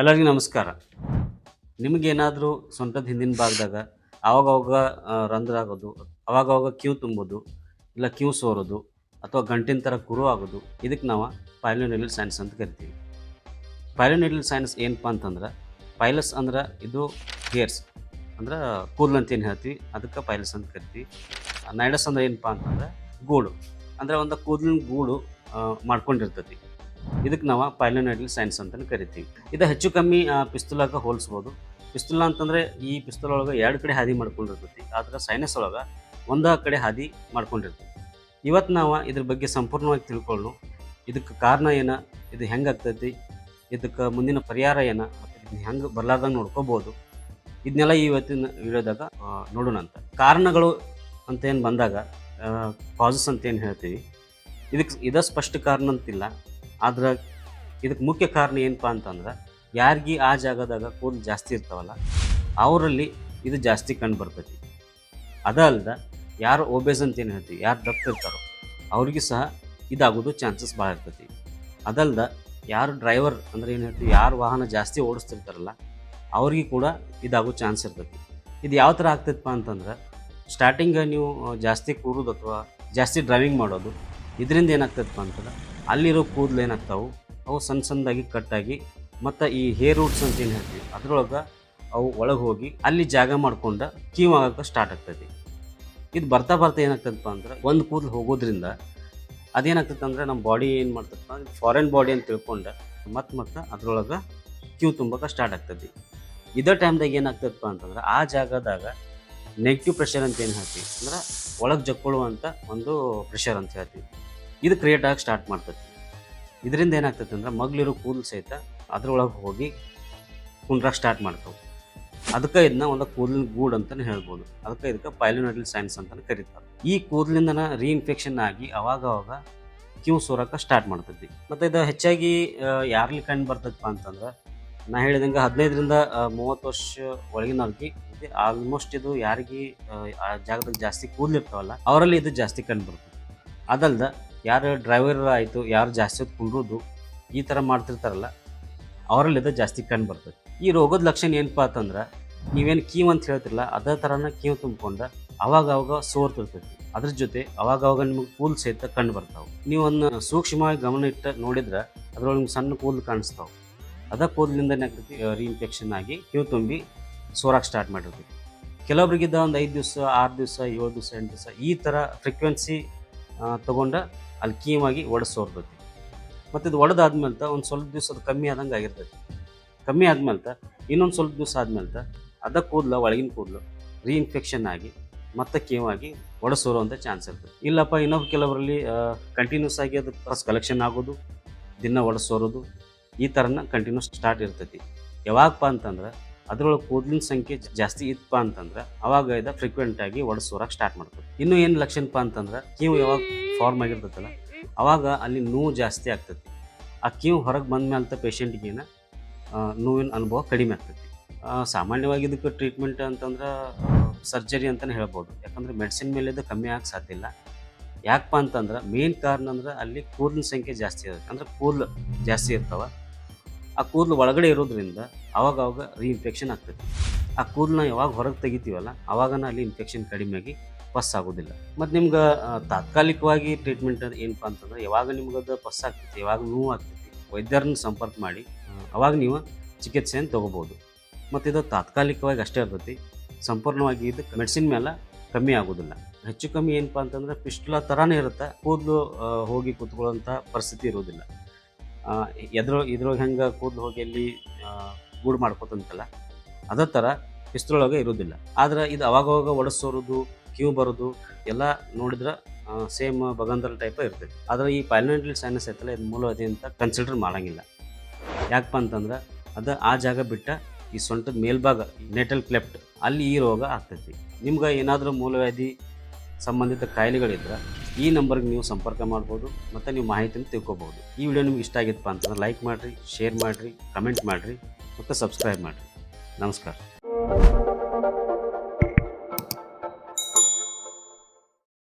ಎಲ್ಲರಿಗೂ ನಮಸ್ಕಾರ. ನಿಮಗೇನಾದರೂ ಸೊಂಟದ ಹಿಂದಿನ ಭಾಗದಾಗ ಆವಾಗವಾಗ ರಂಧ್ರ ಆಗೋದು ಅವಾಗವಾಗ ಕ್ಯೂ ತುಂಬೋದು, ಇಲ್ಲ ಕ್ಯೂ ಸೋರೋದು, ಅಥವಾ ಗಂಟಿನ ಥರ ಕುರು ಆಗೋದು ಇದಕ್ಕೆ ನಾವು ಪೈಲೋನಿಡಲ್ ಸೈನ್ಸ್ ಅಂತ ಕರಿತೀವಿ. ಪೈಲೋನಿಡಲ್ ಸೈನ್ಸ್ ಏನಪ್ಪ ಅಂತಂದ್ರೆ, ಪೈಲಸ್ ಅಂದ್ರೆ ಇದು ಹೇರ್ಸ್ ಅಂದ್ರೆ ಕೂದಲು ಅಂತ ಏನು ಹೇಳ್ತೀವಿ, ಅದಕ್ಕೆ ಪೈಲಸ್ ಅಂತ ಕರಿತೀವಿ. ನೈಡಸ್ ಅಂದ್ರೆ ಏನಪ್ಪ ಅಂತಂದ್ರೆ ಗೂಡು, ಅಂದ್ರೆ ಒಂದು ಕೂದಲಿನ ಗೂಡು ಮಾಡ್ಕೊಂಡಿರ್ತೈತಿ. ಇದಕ್ಕೆ ನಾವು ಪೈಲೋನೈಡಲ್ ಸೈನ್ಸ್ ಅಂತಲೇ ಕರಿತೀವಿ. ಇದು ಹೆಚ್ಚು ಕಮ್ಮಿ ಪಿಸ್ತುಲಾಗ ಹೋಲಿಸ್ಬೋದು. ಪಿಸ್ತೂಲ ಅಂತಂದರೆ ಈ ಪಿಸ್ತೂಲ್ ಒಳಗೆ ಎರಡು ಕಡೆ ಹಾದಿ ಮಾಡ್ಕೊಂಡಿರ್ತೈತಿ. ಆದ್ರೆ ಸೈನಸ್ ಒಳಗೆ ಒಂದ ಕಡೆ ಹಾದಿ ಮಾಡ್ಕೊಂಡಿರ್ತೈತಿ. ಇವತ್ತು ನಾವು ಇದ್ರ ಬಗ್ಗೆ ಸಂಪೂರ್ಣವಾಗಿ ತಿಳ್ಕೊಳ್ಳು ಇದಕ್ಕೆ ಕಾರಣ ಏನು, ಇದು ಹೆಂಗೆ ಆಗ್ತೈತಿ, ಇದಕ್ಕೆ ಮುಂದಿನ ಪರಿಹಾರ ಏನ ಇದನ್ನ ಹೆಂಗೆ ಬರ್ಲಾರ್ದಂಗೆ ನೋಡ್ಕೋಬೋದು. ಇದನ್ನೆಲ್ಲ ಇವತ್ತಿನ ವಿಡಿಯೋದಾಗ ನೋಡೋಣ ಅಂತ. ಕಾರಣಗಳು ಅಂತ ಏನು ಬಂದಾಗ ಕಾಸಸ್ ಅಂತ ಏನು ಹೇಳ್ತೀವಿ. ಇದಕ್ಕೆ ಇದ ಸ್ಪಷ್ಟ ಕಾರಣ ಅಂತಿಲ್ಲ. ಆದ್ರೆ ಇದಕ್ಕೆ ಮುಖ್ಯ ಕಾರಣ ಏನಪ್ಪ ಅಂತಂದ್ರೆ ಯಾರಿಗೆ ಆ ಜಾಗದಾಗ ಕೂದಲು ಜಾಸ್ತಿ ಇರ್ತಾವಲ್ಲ, ಅವರಲ್ಲಿ ಇದು ಜಾಸ್ತಿ ಕಂಡು ಬರ್ತೈತಿ. ಅದ ಅಲ್ದ ಯಾರು ಓಬೇಸ್ ಅಂತ ಏನು ಹೇಳ್ತೀವಿ ಯಾರು ದಪ್ಪ ಇರ್ತಾರೋ, ಅವ್ರಿಗೆ ಸಹ ಇದಾಗೋದು ಚಾನ್ಸಸ್ ಭಾಳ ಇರ್ತೈತಿ. ಅದಲ್ದ ಯಾರು ಡ್ರೈವರ್ ಅಂದ್ರೆ ಏನು ಹೇಳ್ತೀವಿ ಯಾರು ವಾಹನ ಜಾಸ್ತಿ ಓಡಿಸ್ತಿರ್ತಾರಲ್ಲ, ಅವ್ರಿಗೆ ಕೂಡ ಇದಾಗೋ ಚಾನ್ಸ್ ಇರ್ತೈತಿ. ಇದು ಯಾವ ಥರ ಆಗ್ತೈತಪ್ಪ ಅಂತಂದ್ರೆ ಸ್ಟಾರ್ಟಿಂಗ್ ನೀವು ಜಾಸ್ತಿ ಕೂರೋದು ಅಥವಾ ಜಾಸ್ತಿ ಡ್ರೈವಿಂಗ್ ಮಾಡೋದು, ಇದರಿಂದ ಏನಾಗ್ತೈತಪ್ಪ ಅಂತಂದ್ರೆ ಅಲ್ಲಿರೋ ಕೂದಲು ಏನಾಗ್ತಾವೆ? ಅವು ಸಣ್ಣ ಸಣ್ಣದಾಗಿ ಕಟ್ಟಾಗಿ ಮತ್ತು ಈ ಹೇರ್ ರೂಟ್ಸ್ ಅಂತ ಏನು ಹೇಳ್ತೀವಿ, ಅದ್ರೊಳಗೆ ಅವು ಒಳಗೆ ಹೋಗಿ ಅಲ್ಲಿ ಜಾಗ ಮಾಡ್ಕೊಂಡು ಕೀವ್ ಆಗೋಕ್ಕೆ ಸ್ಟಾರ್ಟ್ ಆಗ್ತೈತಿ. ಇದು ಬರ್ತಾ ಬರ್ತಾ ಏನಾಗ್ತದಪ್ಪ ಅಂದ್ರೆ, ಒಂದು ಕೂದಲು ಹೋಗೋದ್ರಿಂದ ಅದೇನಾಗ್ತೈತೆ ಅಂದ್ರೆ ನಮ್ಮ ಬಾಡಿ ಏನು ಮಾಡ್ತದಪ್ಪ ಫಾರಿನ್ ಬಾಡಿ ಅಂತ ತಿಳ್ಕೊಂಡು ಮತ್ತೆ ಮತ್ತೆ ಅದ್ರೊಳಗೆ ಕ್ಯೂ ತುಂಬಕ್ಕೆ ಸ್ಟಾರ್ಟ್ ಆಗ್ತೈತಿ. ಇದೇ ಟೈಮ್ದಾಗ ಏನಾಗ್ತದಪ್ಪ ಅಂತಂದ್ರೆ, ಆ ಜಾಗದಾಗ ನೆಗೆಟಿವ್ ಪ್ರೆಷರ್ ಅಂತ ಏನು ಹೇಳ್ತೀವಿ, ಅಂದ್ರೆ ಒಳಗೆ ಜಕ್ಕೊಳ್ಳುವಂಥ ಒಂದು ಪ್ರೆಷರ್ ಅಂತ ಹೇಳ್ತೀವಿ. ಇದು ಕ್ರಿಯೇಟ್ ಆಗಿ ಸ್ಟಾರ್ಟ್ ಮಾಡ್ತೈತಿ ಇದರಿಂದ ಏನಾಗ್ತೈತೆ ಅಂದ್ರೆ ಮಗ್ಲಿರೋ ಕೂದಲು ಸಹಿತ ಅದ್ರೊಳಗೆ ಹೋಗಿ ಕುಂಡ್ರಾಗ ಸ್ಟಾರ್ಟ್ ಮಾಡ್ತಾವೆ. ಅದಕ್ಕೆ ಇದನ್ನ ಒಂದು ಕೂದಲಿನ ಗೂಡ್ ಅಂತಲೇ ಹೇಳ್ಬೋದು. ಅದಕ್ಕೆ ಇದಕ್ಕೆ ಪೈಲೋನಟಲ್ ಸೈನ್ಸ್ ಅಂತಲೇ ಕರೀತಾರೆ. ಈ ಕೂದಲಿಂದನ ರೀಇನ್ಫೆಕ್ಷನ್ ಆಗಿ ಅವಾಗ ಅವಾಗ ಕ್ಯೂ ಸೋರಕ್ಕೆ ಸ್ಟಾರ್ಟ್ ಮಾಡ್ತೈತಿ ಮತ್ತು ಇದು ಹೆಚ್ಚಾಗಿ ಯಾರಲ್ಲಿ ಕಂಡು ಬರ್ತೈತಪ್ಪ ಅಂತಂದ್ರೆ ನಾ ಹೇಳಿದಂಗೆ ಹದಿನೈದರಿಂದ ಮೂವತ್ತು ವರ್ಷ ಒಳಗಿನವ್ರಿಗೆ ಇದು ಆಲ್ಮೋಸ್ಟ್ ಇದು ಯಾರಿಗೆ ಆ, ಜಾಗದಲ್ಲಿ ಜಾಸ್ತಿ ಕೂದಲಿರ್ತಾವಲ್ಲ ಅವರಲ್ಲಿ ಇದು ಜಾಸ್ತಿ ಕಂಡು ಬರ್ತದೆ. ಅದಲ್ದ ಯಾರು ಡ್ರೈವರ್ ಆಯಿತು, ಯಾರು ಜಾಸ್ತಿ ಹೊತ್ತು ಕುಂಡ್ರೋದು ಈ ಥರ ಮಾಡ್ತಿರ್ತಾರಲ್ಲ ಅವರಲ್ಲಿ ಇದು ಜಾಸ್ತಿ ಕಂಡು ಬರ್ತದೆ. ಈ ರೋಗದ ಲಕ್ಷಣ ಏನಪ್ಪ ಅಂತಂದ್ರೆ, ನೀವೇನು ಕೀವ್ ಅಂತ ಹೇಳ್ತಿರಲ್ಲ, ಅದೇ ಥರನ ಕೀವ್ ತುಂಬಿಕೊಂಡ ಅವಾಗ ಅವಾಗ ಸೋರ್ತಿರ್ತೈತಿ ಅದ್ರ ಜೊತೆ ಅವಾಗ ಅವಾಗ ನಿಮಗೆ ಕೂಲ್ ಸಹಿತ ಕಂಡು ಬರ್ತಾವೆ. ನೀವು ಅದನ್ನ ಸೂಕ್ಷ್ಮವಾಗಿ ಗಮನ ಇಟ್ಟು ನೋಡಿದ್ರೆ, ಅದರೊಳಗೆ ಸಣ್ಣ ಕೂದಲು ಕಾಣಿಸ್ತಾವೆ. ಅದ ಕೂದಲಿಂದ ಏನಾಗ್ತೈತಿ ರೀಇನ್ಫೆಕ್ಷನ್ ಆಗಿ ಕೀವು ತುಂಬಿ ಸೋರಾಕ್ ಸ್ಟಾರ್ಟ್ ಮಾಡಿರ್ತೈತಿ ಕೆಲವೊಬ್ರಿಗಿದ್ದ ಒಂದು ಐದು ದಿವಸ, ಆರು ದಿವಸ, ಏಳು ದಿವಸ, ಎಂಟು ದಿವಸ ಈ ಥರ ಫ್ರೀಕ್ವೆನ್ಸಿ ತೊಗೊಂಡ ಅಲ್ಲಿ ಕೀಮಾಗಿ ಒಡೆದು ಸೋರ್ತೈತಿ ಮತ್ತು ಇದು ಒಡೆದಾದ್ಮೇಲೆ ಒಂದು ಸ್ವಲ್ಪ ದಿವಸ ಅದು ಕಮ್ಮಿ ಆದಂಗೆ ಆಗಿರ್ತೈತಿ. ಕಮ್ಮಿ ಆದ್ಮೇಲೆ ಇನ್ನೊಂದು ಸ್ವಲ್ಪ ದಿವಸ ಆದ್ಮೇಲೆ ಅದ ಕೂದಲು, ಒಳಗಿನ ಕೂದಲು ರೀಇನ್ಫೆಕ್ಷನ್ ಆಗಿ ಮತ್ತೆ ಕೀವಾಗಿ ಒಡೆಸೋರುವಂಥ ಚಾನ್ಸ್ ಇರ್ತದೆ. ಇಲ್ಲಪ್ಪ, ಇನ್ನೊಬ್ಬ ಕೆಲವರಲ್ಲಿ ಕಂಟಿನ್ಯೂಸ್ ಆಗಿ ಅದು ಫಸ್ಟ್ ಕಲೆಕ್ಷನ್ ಆಗೋದು, ದಿನ ಒಡೆಸೋರೋದು, ಈ ಥರನ ಕಂಟಿನ್ಯೂಸ್ ಸ್ಟಾರ್ಟ್ ಇರ್ತೈತಿ. ಯಾವಾಗಪ್ಪ ಅಂತಂದ್ರೆ, ಅದರೊಳಗೆ ಕೂದಲಿನ ಸಂಖ್ಯೆ ಜಾಸ್ತಿ ಇತ್ತಪ್ಪ ಅಂತಂದ್ರೆ, ಅವಾಗ ಇದು ಫ್ರೀಕ್ವೆಂಟ್ ಆಗಿ ಒಡೆಸೋರಕ್ಕೆ ಸ್ಟಾರ್ಟ್ ಮಾಡ್ತದೆ. ಇನ್ನು ಏನು ಲಕ್ಷಣಪ್ಪ ಅಂತಂದ್ರೆ, ಕೀವು ಯಾವಾಗ ಫಾರ್ಮ್ ಆಗಿರ್ತೈತಲ್ಲ, ಅವಾಗ ಅಲ್ಲಿ ನೋವು ಜಾಸ್ತಿ ಆಗ್ತೈತಿ. ಆ ಕೀವು ಹೊರಗೆ ಬಂದ ಮೇಲೆ ಪೇಷಂಟ್ಗೇನ ನೋವಿನ ಅನುಭವ ಕಡಿಮೆ ಆಗ್ತೈತಿ. ಸಾಮಾನ್ಯವಾಗಿ ಇದಕ್ಕೆ ಟ್ರೀಟ್ಮೆಂಟ್ ಅಂತಂದ್ರೆ ಸರ್ಜರಿ ಅಂತಲೇ ಹೇಳ್ಬೋದು. ಯಾಕಂದ್ರೆ ಮೆಡಿಸಿನ್ ಮೇಲೆ ಇದು ಕಮ್ಮಿ ಆಗಕ್ಕೆ ಸಾಧ್ಯ ಇಲ್ಲ. ಯಾಕಪ್ಪ ಅಂತಂದ್ರೆ ಮೇನ್ ಕಾರಣ ಅಂದ್ರೆ ಅಲ್ಲಿ ಕೂದಲಿನ ಸಂಖ್ಯೆ ಜಾಸ್ತಿ ಇರುತ್ತೆ. ಅಂದ್ರೆ ಕೂದಲು ಜಾಸ್ತಿ ಇರ್ತಾವ. ಆ ಕೂದಲು ಒಳಗಡೆ ಇರೋದ್ರಿಂದ ಅವಾಗ ಅವಾಗ ರೀಇನ್ಫೆಕ್ಷನ್ ಆಗ್ತೈತಿ. ಆ ಕೂದಲನ್ನ ಯಾವಾಗ ಹೊರಗೆ ತೆಗಿತೀವಲ್ಲ, ಅವಾಗನ ಅಲ್ಲಿ ಇನ್ಫೆಕ್ಷನ್ ಕಡಿಮೆಯಾಗಿ ಪಸ್ ಆಗೋದಿಲ್ಲ. ಮತ್ತು ನಿಮ್ಗೆ ತಾತ್ಕಾಲಿಕವಾಗಿ ಟ್ರೀಟ್ಮೆಂಟ್ ಏನಪ್ಪ ಅಂತಂದ್ರೆ ಯಾವಾಗ ನಿಮ್ಗೆ ಅದು ಪಸ್ ಆಗ್ತೈತಿ ಯಾವಾಗ ನೋವು ಆಗ್ತೈತಿ ವೈದ್ಯರನ್ನ ಸಂಪರ್ಕ ಮಾಡಿ ಅವಾಗ ನೀವು ಚಿಕಿತ್ಸೆಯನ್ನು ತೊಗೋಬೋದು ಮತ್ತು ಇದು ತಾತ್ಕಾಲಿಕವಾಗಿ ಅಷ್ಟೇ ಇರ್ತೈತಿ ಸಂಪೂರ್ಣವಾಗಿ ಇದು ಮೆಡಿಸಿನ್ ಮೇಲೆ ಕಮ್ಮಿ ಆಗೋದಿಲ್ಲ. ಹೆಚ್ಚು ಕಮ್ಮಿ ಏನಪ್ಪ ಅಂತಂದ್ರೆ ಪಿಸ್ಟುಲ ಥರನೇ ಇರುತ್ತೆ ಕೂದಲು ಹೋಗಿ ಕೂತ್ಕೊಳ್ಳೋಂಥ ಪರಿಸ್ಥಿತಿ ಇರೋದಿಲ್ಲ. ಎದ್ರ ಇದ್ರೊಳಗೆ ಹೆಂಗೆ ಕೂದಲು ಹೋಗಿ ಅಲ್ಲಿ ಗೂಡು ಮಾಡ್ಕೊತಂತಲ್ಲ ಅದೇ ಥರ ಪಿಸ್ತೊಳಗೆ ಇರೋದಿಲ್ಲ. ಆದ್ರೆ ಇದು ಅವಾಗವಾಗ ಒಡಿಸೋರೋದು ಕ್ಯೂ ಬರೋದು ಎಲ್ಲ ನೋಡಿದ್ರೆ ಸೇಮ್ ಬಗಂದರ್ ಟೈಪ್ ಇರ್ತೈತಿ. ಆದರೆ ಈ ಪೈಲನೆಂಟಲ್ ಸೈನಸ್ ಐತಲ್ಲ ಇದು ಮೂಲವಾದಿ ಅಂತ ಕನ್ಸಿಡರ್ ಮಾಡೋಂಗಿಲ್ಲ. ಯಾಕಪ್ಪ ಅಂತಂದ್ರೆ, ಅದು ಆ ಜಾಗ ಬಿಟ್ಟ ಈ ಸೊಂಟದ ಮೇಲ್ಭಾಗ ನೆಟಲ್ ಕ್ಲೆಪ್ಟ್ ಅಲ್ಲಿ ಈ ರೋಗ ಆಗ್ತೈತಿ. ನಿಮ್ಗೆ ಏನಾದರೂ ಮೂಲವ್ಯಾಧಿ ಸಂಬಂಧಿತ ಕಾಯಿಲೆಗಳಿದ್ರೆ, ಈ ನಂಬರ್ಗೆ ನೀವು ಸಂಪರ್ಕ ಮಾಡ್ಬೋದು, ಮತ್ತು ನೀವು ಮಾಹಿತಿಯನ್ನು ತಿಳ್ಕೊಬೋದು. ಈ ವಿಡಿಯೋ ನಿಮ್ಗೆ ಇಷ್ಟ ಆಗಿತ್ತಪ್ಪ ಅಂತಂದ್ರೆ ಲೈಕ್ ಮಾಡಿರಿ ಶೇರ್ ಮಾಡಿರಿ ಕಮೆಂಟ್ ಮಾಡಿರಿ, ಮತ್ತು ಸಬ್ಸ್ಕ್ರೈಬ್ ಮಾಡಿರಿ. ನಮಸ್ಕಾರ.